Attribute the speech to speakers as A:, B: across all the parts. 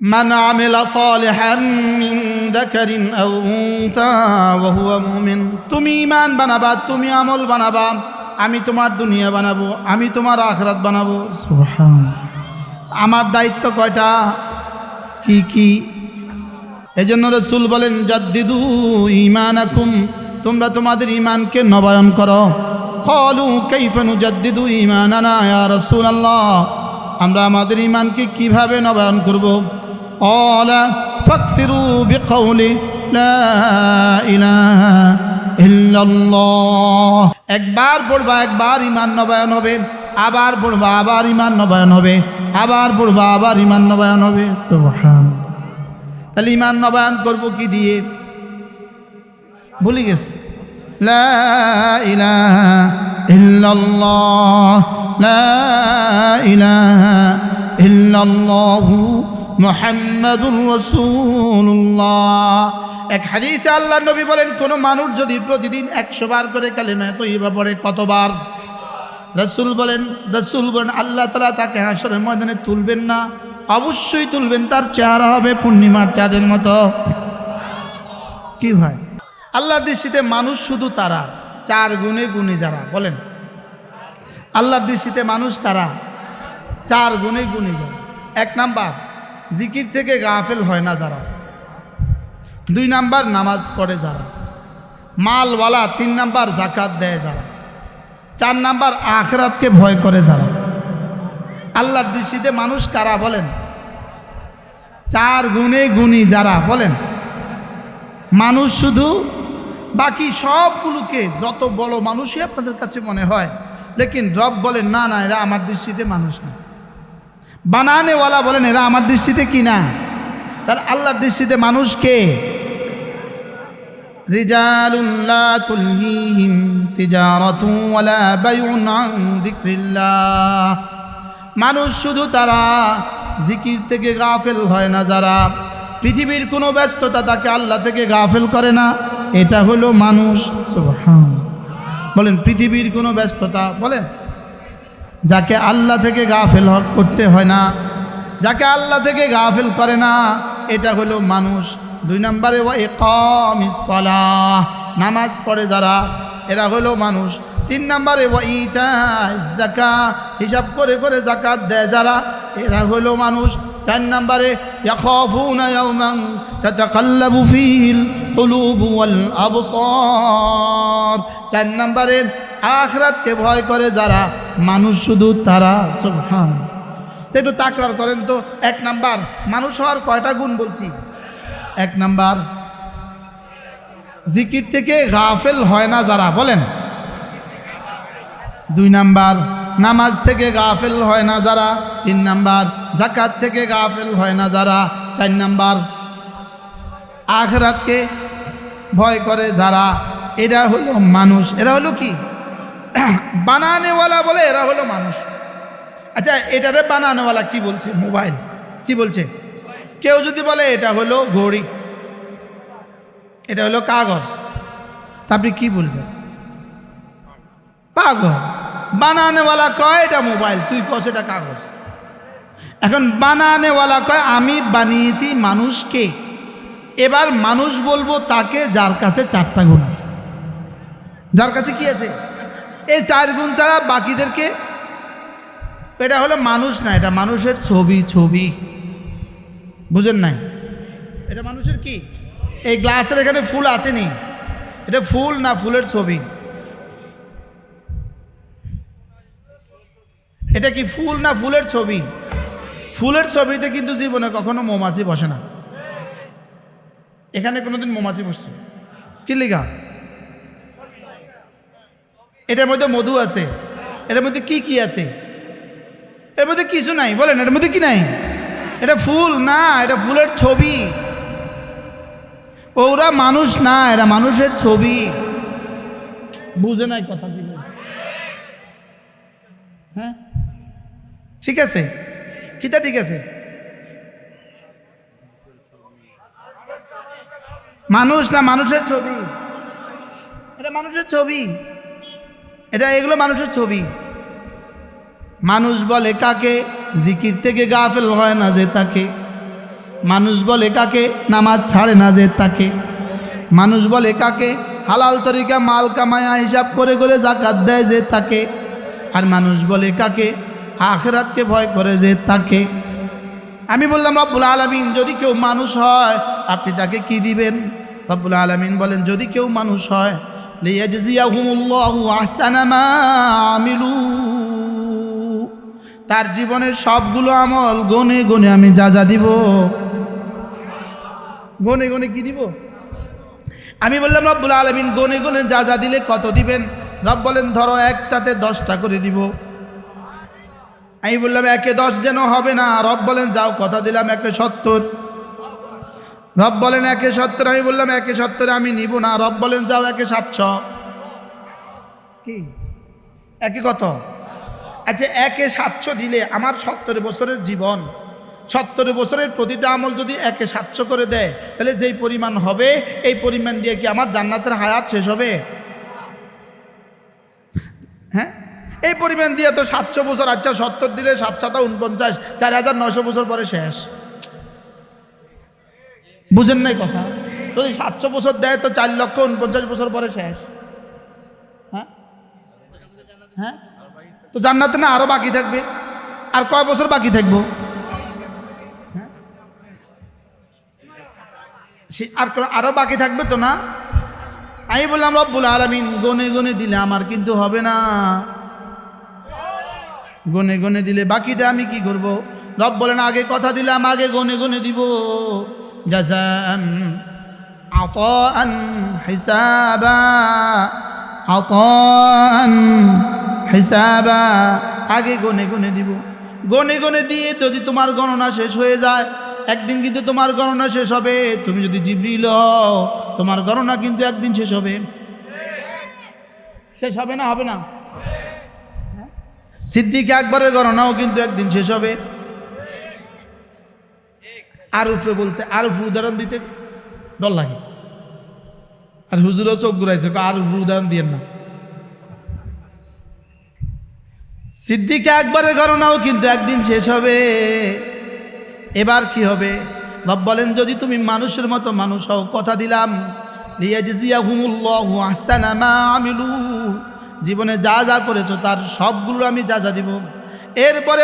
A: من عمل صالحا من ذكر أو أنثى وهو مؤمن তুমি ইমান বানাবা তুমি আমল বানাবা আমি তোমার দুনিয়া বানাবো আমি তোমার আখরাত বানাবো সুবহান আমার দায়িত্ব কয়টা কি কি এজন্য রসুল বলেন জাদ্দিদু ইমানাকুম তোমরা তোমাদের ইমানকে নবায়ন করো কলু কৈফানু জাদ্দিদু ইমানানা ইয়া রাসূলুল্লাহ আমরা আমাদের ইমানকে কিভাবে নবায়ন করব قال فاكثروا بقول لا إله إلا الله একবার পড়বা একবার ইমান নবায়ন হবে আবার পড়বা আবার ইমান নবায়ন হবে আবার পড়বা আবার ইমান নবায়ন হবে সুবহান তাহলে ইমান নবায়ন করব কি দিয়ে ভুলে গেছে লা ইলাহা ইল্লাল্লাহ লা ইলাহা ইল্লাল্লাহু মুহাম্মাদুর রাসূলুল্লাহ। এক হাদিসে আল্লাহ নবী বলেন, কোন মানুষ যদি প্রতিদিন একশো বার করে কালেমা তৈবা পড়ে, কতবার? রসুল বলেন রসুল বলেন, আল্লাহ তালা তাকে হাসরের ময়দানে তুলবেন না, অবশ্যই তুলবেন, তার চেহারা হবে পূর্ণিমার চাঁদের মতো। কি ভাই? আল্লাহ দৃষ্টিতে মানুষ শুধু তারা, চার গুণে গুণে যারা, বলেন। আল্লাহর দৃষ্টিতে মানুষ কারা? চার গুণে গুণী যারা। এক নাম্বার জিকির থেকে গাফেল হয় না যারা। দুই নাম্বার নামাজ পড়ে যারা। মালওয়ালা তিন নাম্বার জাকাত দেয় যারা। চার নাম্বার আখরাতকে ভয় করে যারা। আল্লাহর দৃষ্টিতে মানুষ কারা বলেন? চার গুণে গুণী যারা বলেন? মানুষ শুধু বাকি সবগুলোকে যত বড় মানুষই আপনাদের কাছে মনে হয়, লেকিন রব বলেন, না না, এরা আমার দৃষ্টিতে মানুষ না। বানানেওয়ালা বলেন, এরা আমার দৃষ্টিতে কি না? তাহলে আল্লাহর দৃষ্টিতে মানুষ কে? রিজালুল্লাহ তুলহিহিম তিজারাতু ওয়ালা বাইউন আন যিকরিল্লাহ। মানুষ শুধু তারা জিকির থেকে গাফেল হয় না, যারা পৃথিবীর কোনো ব্যস্ততা তাকে আল্লাহ থেকে গাফেল করে না। এটা হলো মানুষ বলেন, পৃথিবীর কোনো ব্যস্ততা, বলেন যাকে আল্লাহ থেকে গাফেল হক করতে হয় না, যাকে আল্লাহ থেকে গাফেল করে না, এটা হলো মানুষ। দুই নম্বরে নামাজ পড়ে যারা, এরা হলো মানুষ। তিন নম্বরে জাকা হিসাব করে করে জাকাত দেয় যারা, এরা হলো মানুষ। চার নম্বরে চার নম্বরে আখরাতকে ভয় করে যারা, মানুষ শুধু তারা, সুবহান। সে একটু তাকরার করেন তো, এক নাম্বার, মানুষ হওয়ার কয়টা গুণ বলছি? এক নাম্বার, জিকির থেকে গাফেল হয় না যারা, বলেন। দুই নাম্বার, নামাজ থেকে গাফেল হয় না যারা, তিন নাম্বার জাকাত থেকে গাফেল হয় না যারা, চার নাম্বার, আখরাতকে ভয় করে যারা, এরা হলো মানুষ, এরা হলো কি? বানানেওয়ালা বলে এরা হলো মানুষ। আচ্ছা এটারে বানানোওয়ালা কি বলছে? মোবাইল। কি বলছে? কেউ যদি বলে এটা হলো ঘড়ি, এটা হলো কাগজ, তা আপনি কি বলবেন? পাগল। বানানেওয়ালা কয়, এটা মোবাইল, তুই কস এটা কাগজ। এখন বানানেওয়ালা কয়, আমি বানিয়েছি মানুষকে। এবার মানুষ বলব তাকে যার কাছে চারটা গুণ আছে। যার কাছে কি আছে? এই চার গুণ ছাড়া বাকিদেরকে এটা হলো মানুষ না, এটা মানুষের ছবি ছবি। বুঝেন নাই? এটা মানুষের কি? এই গ্লাসের এখানে ফুল আসেনি। এটা ফুল না ফুলের ছবি? এটা কি ফুল না ফুলের ছবি? ফুলের ছবিতে কিন্তু জীবনে কখনো মৌমাছি বসে না। এখানে কোনোদিন মৌমাছি বসছে। কি লেখা? এটার মধ্যে মধু আছে। এটার মধ্যে কি কি আছে? এর মধ্যে কিছু নাই, বলেন, এটার মধ্যে কি নাই? এটা ফুল, না, এটা ফুলের ছবি। ওরা মানুষ না এটা মানুষের ছবি। বুঝে নাই কথা কি হ্যাঁ? ঠিক আছে? কিতা ঠিক আছে? মানুষ না, মানুষের ছবি। এটা মানুষের ছবি। এটা এগুলো মানুষের ছবি। মানুষ বলে কাকে? জিকির থেকে গাফেল হয় না যে তাকে। মানুষ বলে কাকে? নামাজ ছাড়ে না যে তাকে। মানুষ বলে কাকে? হালাল তরিকা মাল কামায়া হিসাব করে করে জাকাত দেয় যে তাকে। আর মানুষ বলে কাকে? আখরাতকে ভয় করে যে তাকে। আমি বললাম, রব্বুল আলমিন, যদি কেউ মানুষ হয়, আপনি তাকে কি দিবেন? রব্বুল আলমিন বলেন, যদি কেউ মানুষ হয় তার জীবনের সবগুলো আমল গনে গনে আমি যা যা দিব। গনে গনে কি দিব? আমি বললাম, রব্বুল আলমিন গনে গনে যা যা দিলে কত দিবেন? রব বলেন, ধরো একটাতে দশটা করে দিব। আমি বললাম, একে দশ যেন হবে না। রব বলেন, যাও কথা দিলাম একে সত্তর। রব বলেন একে সত্তর, আমি বললাম একে সত্তরে আমি নিব না। রব বলেন, যাও একে সাতশো। কি? একে কত? আচ্ছা একে সাতশো দিলে আমার সত্তর বছরের জীবন, সত্তর বছরের প্রতিটা আমল যদি একে সাতশো করে দেয়, তাহলে যেই পরিমাণ হবে, এই পরিমাণ দিয়ে কি আমার জান্নাতের হায়াত শেষ হবে? হ্যাঁ? এই পরিমাণ দিয়ে তো সাতশো বছর আচ্ছা সত্তর দিলে সাত সাতা উনপঞ্চাশ, চার হাজার নশো বছর পরে শেষ। বুঝেন নাই কথা? যদি সাতশো বছর দেয় তো চার লক্ষ উনপঞ্চাশ বছর পরে শেষ। হ্যাঁ? হ্যাঁ? তো জান্নাতে না আরও বাকি থাকবে? আর কয় বছর বাকি থাকব? হ্যাঁ? আর কোনো- আরও বাকি থাকবে তো না? আমি বললাম, রব্বুল আলমিন, গনে গনে দিলে আমার কিন্তু হবে না। গনে গনে দিলে বাকিটা আমি কি করব? রব বলেন, আগে কথা দিলাম, আগে গনে গনে দিব। জাজাম আতান হিসাবা আতান হিসাবা আগে গনে গনে দিব। গনে গনে দিয়ে যদি তোমার গণনা শেষ হয়ে যায়, একদিন কিন্তু তোমার গণনা শেষ হবে। তুমি যদি জিবরিল তোমার গণনা কিন্তু একদিন শেষ হবে। শেষ হবে না? হবে না? সিদ্দিক একবারের গণনাও কিন্তু একদিন শেষ হবে। আর উপরে বলতে, আর উপরে উদাহরণ দিতে ডর লাগে। আর হুজুরও চোখ ঘুরাইছে আর উপরে উদাহরণ দিয়েন না। সিদ্দিক একবারের গণনাও কিন্তু একদিন শেষ হবে। এবার কি হবে? রব বলেন, যদি তুমি মানুষের মতো মানুষ হও, কথা দিলাম জীবনে যা যা করেছ, তার সবগুলো আমি যা যা দিব। এরপরে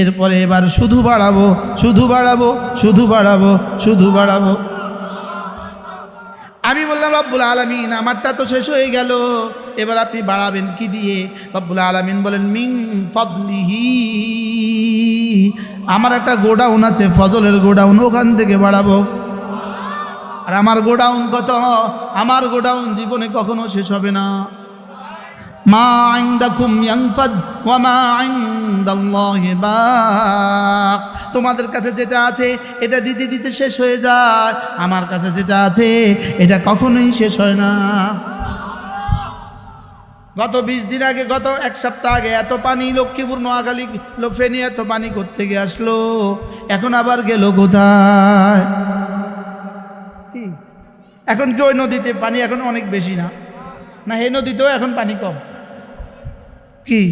A: এরপরে এবার শুধু বাড়াবো শুধু বাড়াবো শুধু বাড়াবো শুধু বাড়াবো। আমি বললাম, রব্বুল আলমিন, আমারটা তো শেষ হয়ে গেল। এবার আপনি বাড়াবেন কি দিয়ে? রব্বুল আলমিন বলেন মিং ফদলিহি। আমার একটা গোডাউন আছে, ফজলের গোডাউন, ওখান থেকে বাড়াবো। আর আমার গোডাউন কত? আমার গোডাউন জীবনে কখনো শেষ হবে না। মা আইন্দাকুম ইয়াংফাদ ওয়া মা আইন্দাল্লাহি বাক। তোমাদের কাছে যেটা আছে, এটা দিতে দিতে শেষ হয়ে যায়। আমার কাছে যেটা আছে, এটা কখনোই শেষ হয় না। গত বিশ দিন আগে, গত এক সপ্তাহ আগে এত পানি লক্ষ্মীপুর নোয়াখালী ফেনী এত পানি করতে গিয়ে আসলো। এখন আবার গেল কোথায়? এখন কি ওই নদীতে পানি এখন অনেক বেশি না? না, এই নদীতেও এখন পানি কম। কি?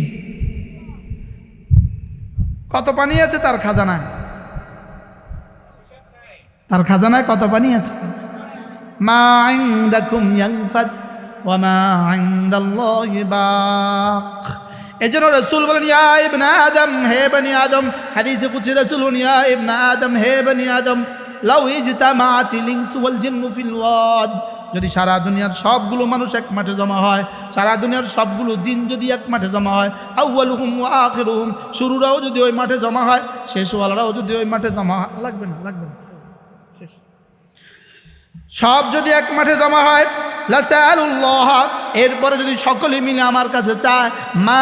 A: কত পানি আছে তার খাজানায়? তার খাজানায় কত পানি আছে? মা ইনদাকুম ইয়ানফাদ ওয়া মা ইনদাল্লাহি বাক। এজন্য রাসূল বলেন, ইয়া ইবনে আদম, হে বনি আদম। হাদিসে কুদসি রাসূল বলেন, ইয়া ইবনে আদম, হে বনি আদম, লাউ ইজতামাআতিল ইনসু ওয়াল জিন্নু ফিল ওয়াদ। যদি সারা দুনিয়ার সবগুলো মানুষ এক মাঠে জমা হয়, সারা দুনিয়ার সবগুলো জিন যদি এক মাঠে জমা হয় আউ্বালুহুম ওয়া আখিরুহুম, শুরুরাও যদি ওই মাঠে জমা হয়, শেষওয়ালারাও যদি ওই মাঠে জমা হয়। লাগবে না লাগবে না। সব যদি এক মাঠে জমা হয় এরপরে যদি সকলে মিলে আমার কাছে চায় মা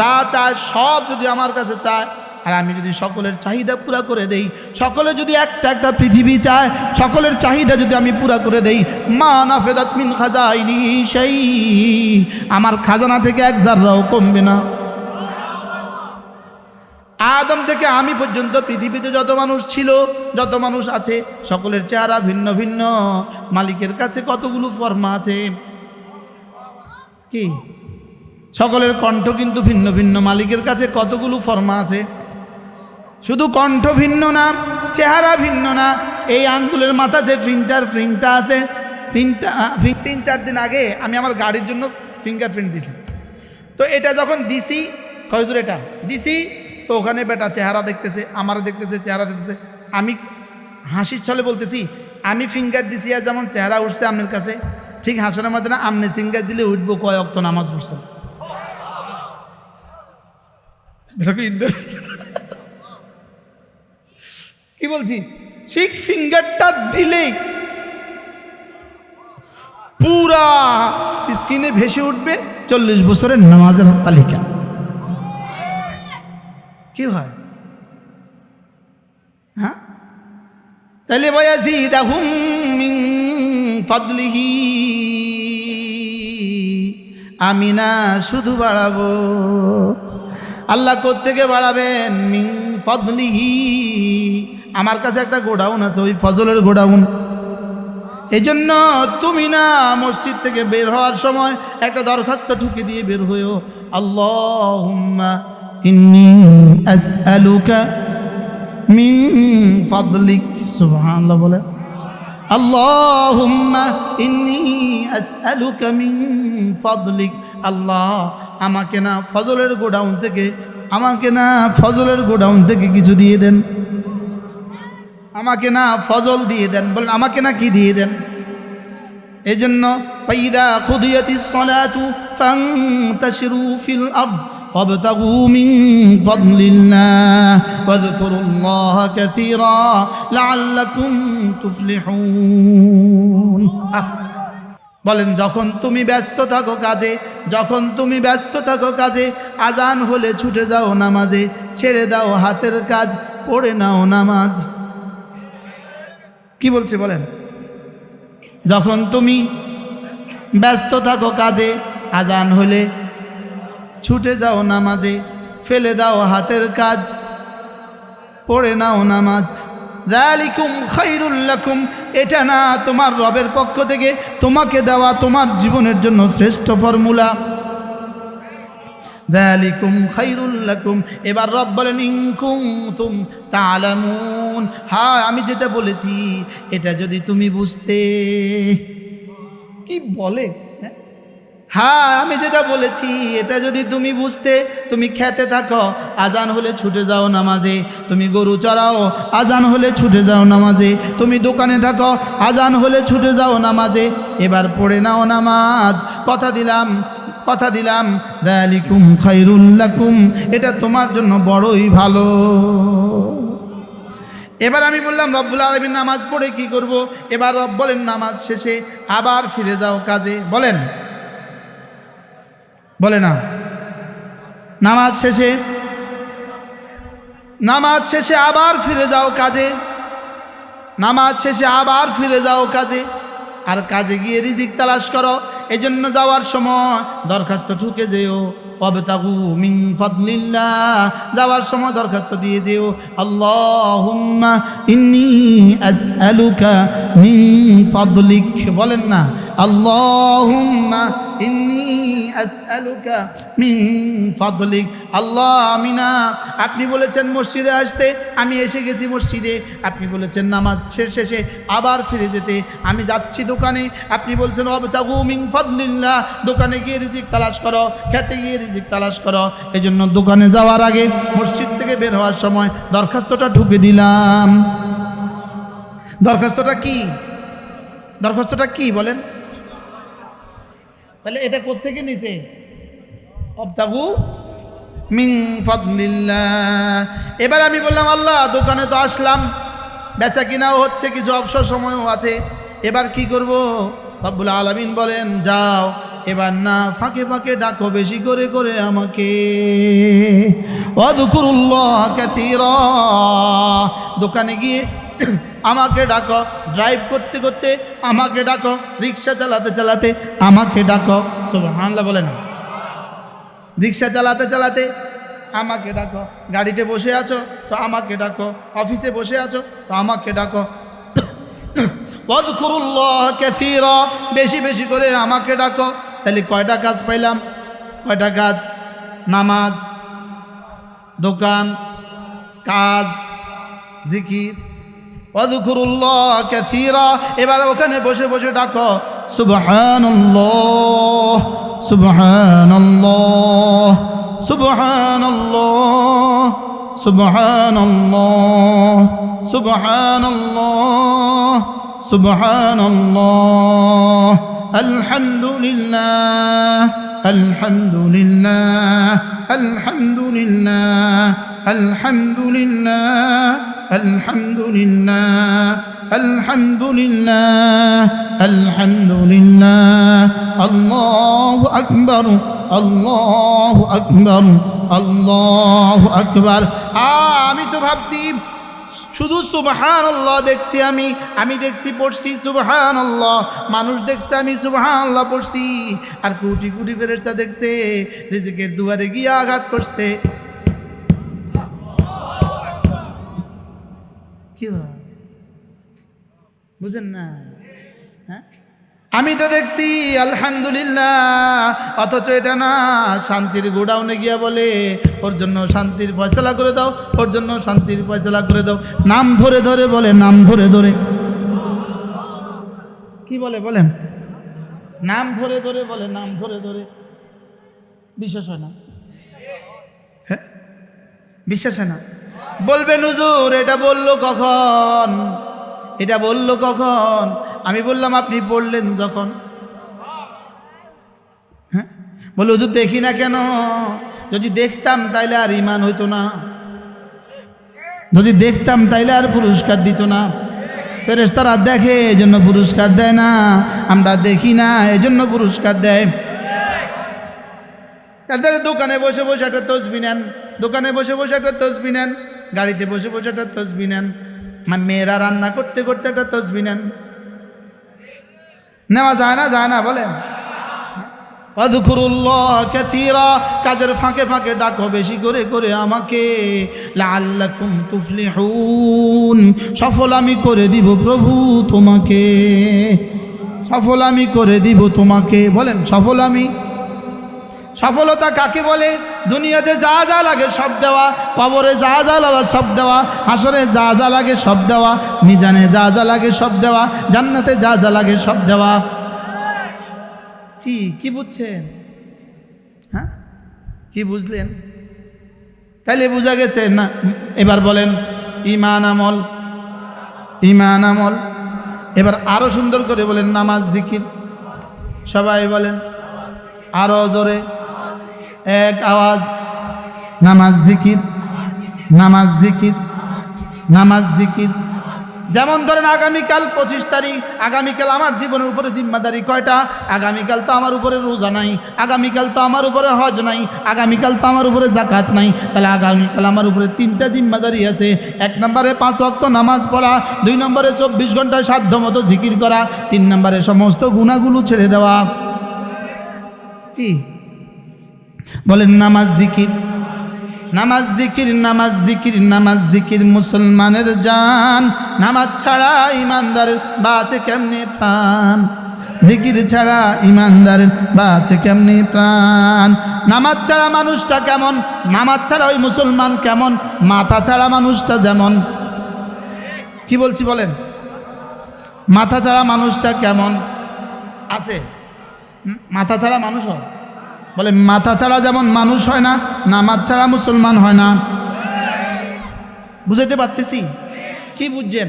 A: যা চায় সব যদি আমার কাছে চায় আর আমি যদি সকলের চাহিদা পুরা করে দেই, সকলে যদি একটা একটা পৃথিবী চায়, সকলের চাহিদা যদি আমি পুরা করে দেই, মা নাফেদাত মিন খাজাইনি সেই। আমার খাজানা থেকে এক জাররাও কমবে না। আদম থেকে আমি পর্যন্ত পৃথিবীতে যত মানুষ ছিল, যত মানুষ আছে, সকলের চেহারা ভিন্ন ভিন্ন। মালিকের কাছে কতগুলো ফর্মা আছে? কি? সকলের কণ্ঠ কিন্তু ভিন্ন ভিন্ন। মালিকের কাছে কতগুলো ফর্মা আছে? শুধু কণ্ঠ ভিন্ন না, চেহারা ভিন্ন না, এই আঙ্গুলের মাথা যে ফিঙ্টার প্রিন্টটা আছে, প্রিন্টটা তিন চার দিন আগে আমি আমার গাড়ির জন্য ফিঙ্গার প্রিন্ট দিছি। তো এটা যখন দিছি কয়জুর এটা? দিছি, তো ওখানে বেটা চেহারা দেখতেছে, আমার দেখতেছে, চেহারা দেখতেছে। আমি হাসির ছলে বলতেছি, আমি ফিঙ্গার দিছি আর যেমন চেহারা উঠছে আপনার কাছে, ঠিক হাসনের মধ্যে না, আমনে ফিঙ্গার দিলে উঠবো কয় অক্ত নামাজ পড়ছে। এটাকে ইন্টার- কি বলছি? ঠিক ফিঙ্গারটা দিলেই পুরা স্ক্রিনে ভেসে উঠবে চল্লিশ বছরের নামাজের তালিকা। কি হয়? হ্যাঁ তাহলে ফাদলিহি। আমি না শুধু বাড়াবো। আল্লাহ থেকে বাড়াবেন? মিন ফদলিহি। আমার কাছে একটা গোডাউন আছে, ওই ফজলের গোডাউন। এই জন্য তুমি না মসজিদ থেকে বের হওয়ার সময় একটা দরখাস্ত ঠুকে দিয়ে বের হয়েও সুবহানাল্লাহ বলে। ফাদলিক। আল্লাহ আমাকে না ফজলের গোডাউন থেকে আমাকে না ফজলের গোডাউন থেকে কিছু দিয়ে দেন আমাকে না ফজল দিয়ে দেন বলেন আমাকে না কি দিয়ে দেন এই জন্য ফাইদা খুদিয়াতি সলাতু ফান্তাশিরু ফিল আরদ وابتغوا من فضل الله واذكروا الله كثيرا لعلكم تفلحون আহ, বলেন, যখন তুমি ব্যস্ত থাকো কাজে, যখন তুমি ব্যস্ত থাকো কাজে, আজান হলে ছুটে যাও নামাজে, ছেড়ে দাও হাতের কাজ, পড়ে নাও নামাজ। কি বলছে বলেন? যখন তুমি ব্যস্ত থাকো কাজে, আজান হলে ছুটে যাও নামাজে, ফেলে দাও হাতের কাজ, পড়ে নাও নামাজ। দালিকুম খাইরুল্লাকুম এটা না তোমার রবের পক্ষ থেকে, তোমাকে দেওয়া তোমার জীবনের জন্য শ্রেষ্ঠ ফর্মুলা। দালিকুম খাইরুল্লাকুম এবার রব বলেন ইনকুম তুম তালামুন হ্যাঁ আমি যেটা বলেছি, এটা যদি তুমি বুঝতে। কি বলে? হ্যাঁ? আমি যেটা বলেছি, এটা যদি তুমি বুঝতে, তুমি খেতে থাকো, আজান হলে ছুটে যাও নামাজে। তুমি গরু চড়াও, আজান হলে ছুটে যাও নামাজে। তুমি দোকানে থাকো, আজান হলে ছুটে যাও নামাজে। এবার পড়ে নাও নামাজ। কথা দিলাম কথা দিলাম, দালিকুম খাইরুল্লাকুম এটা তোমার জন্য বড়ই ভালো। এবার আমি বললাম, রব্বুল আলমীর নামাজ পড়ে কি করব? এবার রব বলেন, নামাজ শেষে আবার ফিরে যাও কাজে। বলেন। বলে না। নামাজ শেষে নামাজ শেষে আবার ফিরে যাও কাজে। নামাজ শেষে আবার ফিরে যাও কাজে। আর কাজে গিয়ে রিজিক তালাশ করো। এই জন্য যাওয়ার সময় দরখাস্ত ঠুকে যেও। অবতাগু মিং ফদলিল্লাহ। যাওয়ার সময় দরখাস্ত দিয়ে যেও। আল্লাহুম্মা ইন্নি আসআলুকা মিন ফদলিক। বলেন না, আল্লাহুম্মা ইন্নি আসআলুকা মিন ফদলিক। আল্লাহ আমি না আপনি বলেছেন মসজিদে আসতে, আমি এসে গেছি মসজিদে। আপনি বলেছেন নামাজ শেষ, শেষে আবার ফিরে যেতে। আমি যাচ্ছি দোকানে, আপনি বলছেন অবতাগু মিন ফদলিল্লাহ, দোকানে গিয়ে রিজিক তালাশ করো, খেতে গিয়ে রিজিক তালাশ করো। এই জন্য দোকানে যাওয়ার আগে মসজিদ থেকে বের হওয়ার সময় দরখাস্তটা ঢুকে দিলাম। দরখাস্তটা কি? দরখাস্তটা কি বলেন? তাহলে এটা কোত্থেকে নিছে? অবতাবু মিং ফদলিল্লাহ। এবার আমি বললাম, আল্লাহ, দোকানে তো আসলাম। বেচা কিনাও হচ্ছে, কিছু অবসর সময়ও আছে। এবার কি করব? রব্বুল আলমিন বলেন, যাও, এবার না, ফাঁকে ফাঁকে ডাকো বেশি করে করে আমাকে। দোকানে গিয়ে আমাকে ডাকো ড্রাইভ করতে করতে আমাকে ডাকো, রিক্সা চালাতে চালাতে আমাকে ডাকো। সুবহানাল্লাহ বলে না। রিক্সা চালাতে চালাতে আমাকে ডাকো। গাড়িতে বসে আছো, তো আমাকে ডাকো। অফিসে বসে আছো, তো আমাকে ডাকো। ওয়াজকুরুল্লাহ কাসীরা, বেশি বেশি করে আমাকে ডাকো। তাহলে কয়টা কাজ পাইলাম? কয়টা কাজ? নামাজ, দোকান, কাজ, জিকির। অদুকুরুল্লাহ ক্যাথিরা এবার ওখানে বসে বসে ডাকো। সুবহানাল্লাহ সুবহানাল্লাহ সুবহানাল্লাহ। সুবহানাল্লাহ সুবহানাল্লাহ সুবহানাল্লাহ আলহামদুলিল্লাহ আলহামদুলিল্লাহ আলহামদুলিল্লাহ আলহামদুলিল্লাহ আলহামদুলিল্লাহ আলহামদুলিল্লাহ আলহামদুলিল্লাহ আল্লাহু আকবার আল্লাহু আকবার আল্লাহু আকবার। আমি তো ভাবছি, শুধু সুবহান আল্লাহ দেখছি আমি আমি দেখছি, পড়ছি সুবহান আল্লাহ মানুষ দেখছে, আমি সুবহান আল্লাহ পড়ছি। আর কুটি কুটি ফেরেস্তা দেখছে, রিজিকের দুয়ারে গিয়ে আঘাত করছে। কি? বুঝেন না। আমি তো দেখছি, আলহামদুলিল্লাহ। অথচ এটা না, শান্তির গোডাউনে গিয়া বলে, ওর জন্য শান্তির ফয়সলা করে দাও, ওর জন্য শান্তির ফয়সলা করে দাও। নাম ধরে ধরে বলে, নাম ধরে ধরে। কি বলে বলেন? নাম ধরে ধরে বলে, নাম ধরে ধরে। বিশ্বাস হয় না? হ্যাঁ? বিশ্বাস হয় না? বলবেন হুজুর, এটা বলল কখন? এটা বলল কখন? আমি বললাম, আপনি পড়লেন যখন। হ্যাঁ? বলে, হুজুর, দেখি না কেন? যদি দেখতাম তাইলে আর ইমান হইতো না। যদি দেখতাম তাইলে আর পুরস্কার দিত না। ফেরেস্তারা দেখে, এজন্য পুরস্কার দেয় না। আমরা দেখি না, এজন্য পুরস্কার দেয়। তাদের দোকানে বসে বসে একটা তসবি নেন। দোকানে বসে বসে একটা তসবি নেন। গাড়িতে বসে বসে একটা তসবি নেন। মেয়েরা রান্না করতে করতে একটা তসবি নেন। নেওয়া যায় না যায় না, বলেন। কাজের ফাঁকে ফাঁকে ডাকো বেশি করে করে আমাকে। সফল আমি করে দিব প্রভু তোমাকে। সফল আমি করে দিব তোমাকে, বলেন, সফল আমি? সফলতা কাকে বলে? দুনিয়াতে যা যা লাগে সব দেওয়া, কবরে যা যা লাগে সব দেওয়া, আসরে যা যা লাগে সব দেওয়া, মিজানে যা যা লাগে সব দেওয়া, জান্নাতে যা যা লাগে সব দেওয়া। কি কি বুঝছেন? হ্যাঁ? কি বুঝলেন? তাইলে বোঝা গেছে না, এবার বলেন ইমান আমল ইমান আমল। এবার আরও সুন্দর করে বলেন, নামাজ জিকির। সবাই বলেন, আরও জোরে। এক আওয়াজ, নামাজ জিকির নামাজ জিকির নামাজ জিকির। যেমন ধরেন আগামীকাল পঁচিশ তারিখ, আগামীকাল আমার জীবনের উপরে জিম্মাদারি কয়টা? আগামীকাল তো আমার উপরে রোজা নাই, আগামীকাল তো আমার উপরে হজ নাই, আগামীকাল তো আমার উপরে জাকাত নাই। তাহলে আগামীকাল আমার উপরে তিনটা জিম্মাদারি আছে। এক নম্বরে পাঁচ অক্ত নামাজ পড়া, দুই নম্বরে চব্বিশ ঘন্টায় সাধ্য মতো জিকির করা, তিন নম্বরে সমস্ত গুণাগুলো ছেড়ে দেওয়া। কি? বলেন, নামাজ জিকির। নামাজ জিকির নামাজ জিকির নামাজ জিকির, মুসলমানের জান। নামাজ ছাড়া ইমানদার বাঁচে কেমনে প্রাণ? জিকির ছাড়া ইমানদার বাঁচে কেমনে প্রাণ? নামাজ ছাড়া মানুষটা কেমন? নামাজ ছাড়া ওই মুসলমান কেমন? মাথা ছাড়া মানুষটা যেমন। কি বলছি বলেন? মাথা ছাড়া মানুষটা কেমন? আছে। মাথা ছাড়া মানুষ হয়। বলে, মাথা ছাড়া যেমন মানুষ হয় না, নামাজ ছাড়া মুসলমান হয় না। বুঝাইতে পারতেছি? কি বুঝছেন?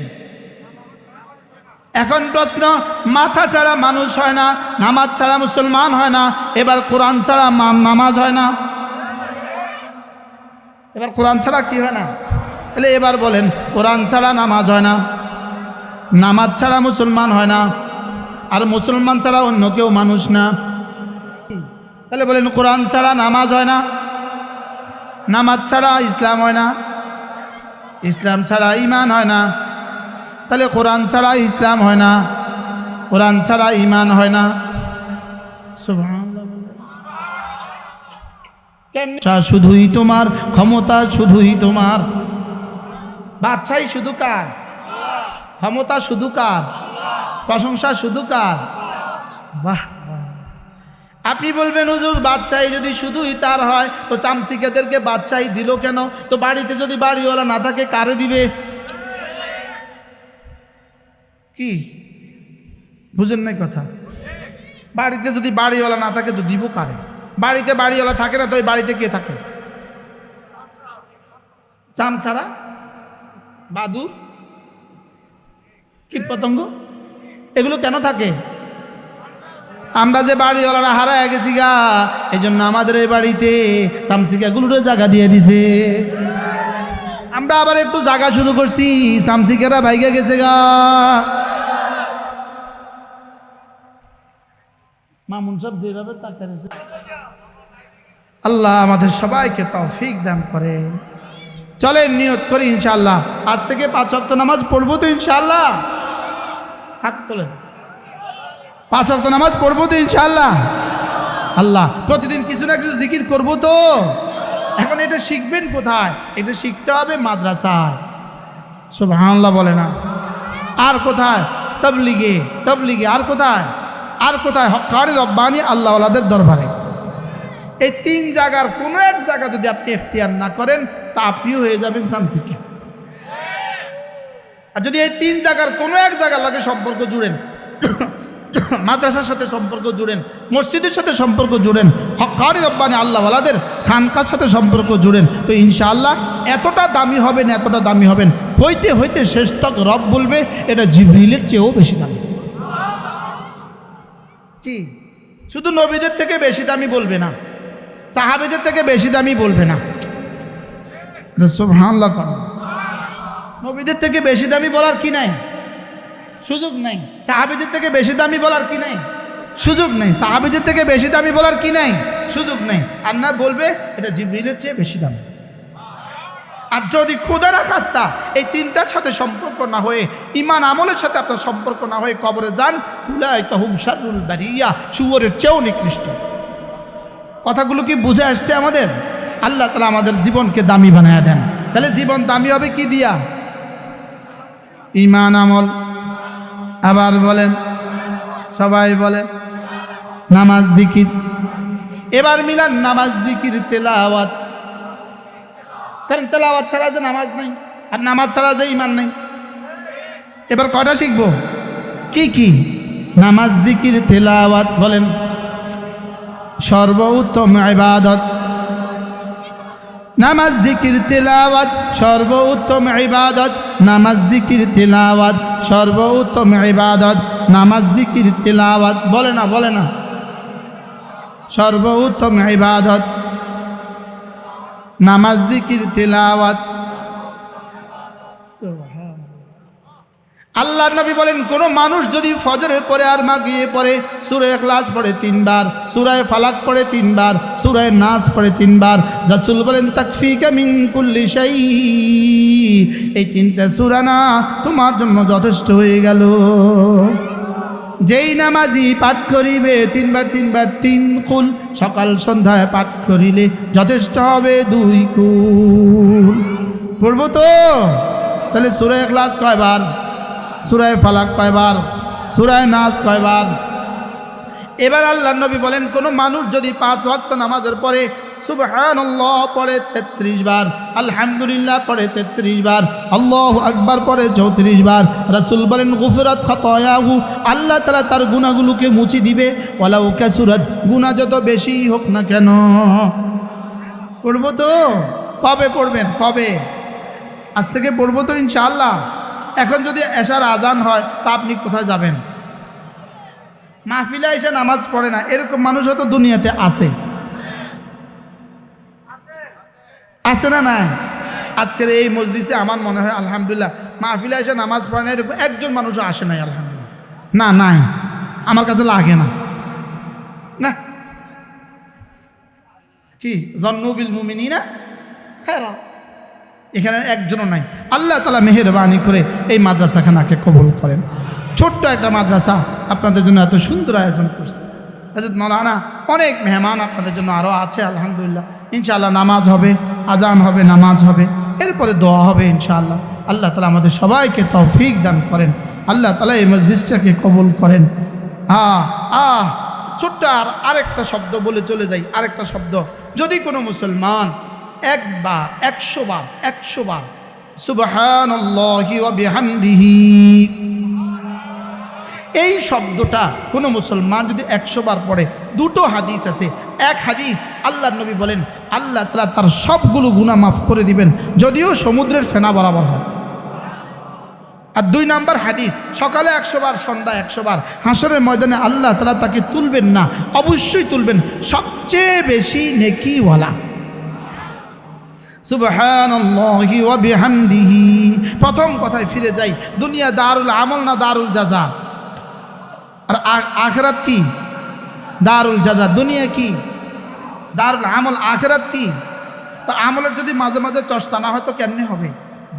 A: এখন প্রশ্ন, মাথা ছাড়া মানুষ হয় না, নামাজ ছাড়া মুসলমান হয় না, এবার কোরআন ছাড়া নামাজ হয় না? এবার কোরআন ছাড়া কি হয় না? তাহলে এবার বলেন, কোরআন ছাড়া নামাজ হয় না, নামাজ ছাড়া মুসলমান হয় না, আর মুসলমান ছাড়া অন্য কেউ মানুষ না। তাহলে বলেন, কোরআন ছাড়া নামাজ হয় না? নামাজ ছাড়া ইসলাম হয় না? ইসলাম ছাড়া ইমান হয় না। তাহলে কোরআন ছাড়া ইসলাম হয় না। কোরআন ছাড়া ইমান হয় না। শুধুই তোমার, ক্ষমতা শুধুই তোমার। বাদশাহী শুধু কার? ক্ষমতা শুধু কার? প্রশংসা শুধু কার? বাহ। আপনি বলবেন, হুজুর বাচ্চাই যদি শুধুই তার হয়, তো চামচিকাদেরকে বাচ্চাই দিল কেন? তো বাড়িতে যদি বাড়িওয়ালা না থাকে, কারে দিবে? কি? বুঝেন নাই কথা? বাড়িতে যদি বাড়িওয়ালা না থাকে, তো দিব কারে? বাড়িতে বাড়িওয়ালা থাকে না, তো ওই বাড়িতে কে থাকে? চাম ছাড়া বাদু কীট পতঙ্গ এগুলো কেন থাকে? আমরা যে বাড়িওয়ালারা হারায় গেছি গা এই জন্য আমাদের এই বাড়িতে সামসিকাগুলোরও জায়গা দিয়ে দিছে। আমরা আবার একটু জায়গা শুরু করছি সামসিকেরা ভাইগে গেছে গা। মামুন সব যেভাবে আল্লাহ আমাদের সবাইকে তৌফিক দান করে চলেন নিয়ত করি ইনশাআল্লাহ। আজ থেকে পাঁচ ওয়াক্ত নামাজ পড়ব তো ইনশাআল্লাহ। হাত তোলেন। পাঁচ ওয়াক্ত নামাজ পড়ব তো ইনশাআল্লাহ। আল্লাহ। প্রতিদিন কিছু না কিছু জিকির করব তো। এখন এটা শিখবেন কোথায়? এটা শিখতে হবে মাদ্রাসায়। সুবহানাল্লাহ বলে না। আর কোথায়? তবলিগে। তবলিগে আর কোথায়? আর কোথায়? হকারি রব্বানি আল্লাহওয়ালাদের দরবারে। এই তিন জায়গার কোনো এক জায়গা যদি আপনি এখতিয়ার না করেন তা আপনিও হয়ে যাবেন সামসিকে। আর যদি এই তিন জায়গার কোনো এক জায়গার লাগে সম্পর্ক জুড়েন মাদ্রাসার সাথে সম্পর্ক জুড়েন, মসজিদের সাথে সম্পর্ক জুড়েন হকারি রব্বানি আল্লাহওয়ালাদের খানকার সাথে সম্পর্ক জুড়েন। তো ইনশাআল্লাহ এতটা দামি হবেন, এতটা দামি হবেন, হইতে হইতে শেষ তক রব বলবে, এটা জিবরিলের চেয়েও বেশি দামি। কি? শুধু নবীদের থেকে বেশি দামি বলবে না, সাহাবিদের থেকে বেশি দামি বলবে না। সুবহানাল্লাহ। কর। নবীদের থেকে বেশি দামি বলার কি নাই? সুযোগ নাই। সাহাবিদের থেকে বেশি দামি বলার কি নাই? সুযোগ নেই। সাহাবিদের থেকে বেশি দামি বলার কি নাই? সুযোগ নেই। আর না বলবে, এটা জিবরিলের চেয়ে বেশি দামি। আর যদি খুদারা খাস্তা এই তিনটার সাথে সম্পর্ক না হয়ে ইমান আমলের সাথে আপনার সম্পর্ক না হয়ে কবরে যান শারুল বারিয়া, শুয়োরের চেয়েও নিকৃষ্ট। কথাগুলো কি বুঝে আসছে আমাদের? আল্লাহ তালা আমাদের জীবনকে দামি বানায় দেন। তাহলে জীবন দামি হবে কি দিয়া? ইমান আমল। আবার বলেন, সবাই বলেন, নামাজ জিকির। এবার মিলান নামাজ জিকির, তেলাওয়াত। কারণ তেলাওয়াত ছাড়া যে নামাজ নাই, আর নামাজ ছাড়া যে ইমান নাই। এবার কটা শিখব? কি কি? নামাজ জিকির, তেলাওয়াত বলেন। সর্বোত্তম ইবাদত। নামাজ, জিকির, তিলাওয়াত সর্ব উত্তম ইবাদত। নামাজ, জিকির, তিলাওয়াত সর্ব উত্তম ইবাদত। নামাজ, জিকির, তিলাওয়াত, বলে না বলে না। সর্ব উত্তম ইবাদত। নামাজ, জিকির, তেলাওয়াত আল্লাহ নবী বলেন, কোন মানুষ যদি ফজরের পরে আর মা গিয়ে পড়ে সুরায় ক্লাস পড়ে তিনবার, সুরায় ফালাক পড়ে তিনবার, সুরায় নাচ পড়ে তিনবার, রাসূল বলেন, তাকফিকা মিন কুল্লি শাই এই তিনটা সূরা না তোমার জন্য যথেষ্ট হয়ে গেল। যেই নামাজি পাঠ করিবে, তিনবার তিনবার, তিন কুল, সকাল সন্ধ্যায় পাঠ করিলে যথেষ্ট হবে দুই কুল। পড়ব তো? তাহলে সুরায় ক্লাস কয়বার? সুরায় ফালাক কয়বার? সুরায় নাচ কয়বার? এবার আল্লাহ নবী বলেন, কোনো মানুষ যদি পাঁচ ওয়াক্ত নামাজের পরে সুবহানাল্লাহ পড়ে তেত্রিশ বার, আলহামদুলিল্লাহ পড়ে তেত্রিশ বার, আল্লাহ আকবার পড়ে চৌত্রিশ বার, রাসূল বলেন, গুফরাত খাতায়াহু আল্লাহ তাআলা তার গুনাহগুলোকে মুছি দিবে। ওয়ালাউ কাসুরাত, গুনাহ যত বেশি হোক না কেন। পড়ব তো? কবে পড়বেন? কবে? আজ থেকে পড়ব তো ইনশাআল্লাহ। এখন যদি এশার আজান হয়, তা আপনি কোথায় যাবেন? মাহফিলা এসে নামাজ পড়ে না, এরকম মানুষ হয়তো দুনিয়াতে আছে। আছে না নাই? আজকের এই মসজিদে আমার মনে হয়, আলহামদুলিল্লাহ, মাহফিলা এসে নামাজ পড়ে না, এরকম একজন মানুষও আসে নাই, আলহামদুলিল্লাহ। না, নাই। আমার কাছে লাগে না। না। কি? জন্মবিল মুমিনী না হ্যাঁ এখানে একজনও নাই। আল্লাহ তালা মেহরবানি করে এই মাদ্রাসাখানাকে কবুল করেন। ছোট্ট একটা মাদ্রাসা আপনাদের জন্য এত সুন্দর আয়োজন করছে। হাজরত মৌলানা অনেক মেহমান আপনাদের জন্য আরও আছে, আলহামদুলিল্লাহ। ইনশাআল্লাহ নামাজ হবে আজান হবে, নামাজ হবে, এরপরে দোয়া হবে ইনশাআল্লাহ। আল্লাহ তালা আমাদের সবাইকে তৌফিক দান করেন। আল্লাহ তালা এই মসজিদটাকে কবুল করেন। আহ আহ, ছোট্ট আর আরেকটা শব্দ বলে চলে যাই, আরেকটা শব্দ। যদি কোনো মুসলমান একবার, একশো বার একশো বার সুবহান এই শব্দটা কোনো মুসলমান যদি একশো বার পড়ে, দুটো হাদিস আছে। এক হাদিস আল্লাহ নবী বলেন, আল্লাহ তালা তার সবগুলো গুণা মাফ করে দিবেন, যদিও সমুদ্রের ফেনা বরাবর হয়। আর দুই নাম্বার হাদিস, সকালে একশো বার সন্ধ্যা একশো বার, হাসরের ময়দানে আল্লাহ তালা তাকে তুলবেন না, অবশ্যই তুলবেন, সবচেয়ে বেশি নেকিওয়ালা। প্রথম কথায় ফিরে যাই, দুনিয়া দারুল আমল না দারুল জাজা? আর আখরাত আখেরাত কি? দারুল জাজা। দুনিয়া কি? দারুল আমল আখরাত কি? তো আমলের যদি মাঝে মাঝে চর্চা না হয় তো কেমনি হবে?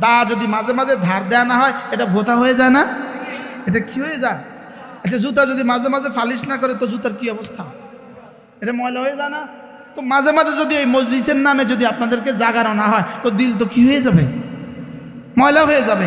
A: দা যদি মাঝে মাঝে ধার দেয়া না হয়, এটা ভোতা হয়ে যায় না? এটা কি হয়ে যায়? আচ্ছা জুতা যদি মাঝে মাঝে ফালিশ না করে, তো জুতার কি অবস্থা? এটা ময়লা হয়ে যায় না? তো মাঝে মাঝে যদি এই মজলিসের নামে যদি আপনাদেরকে জাগানো না হয়, তো দিল তো কি হয়ে যাবে? ময়লা হয়ে যাবে।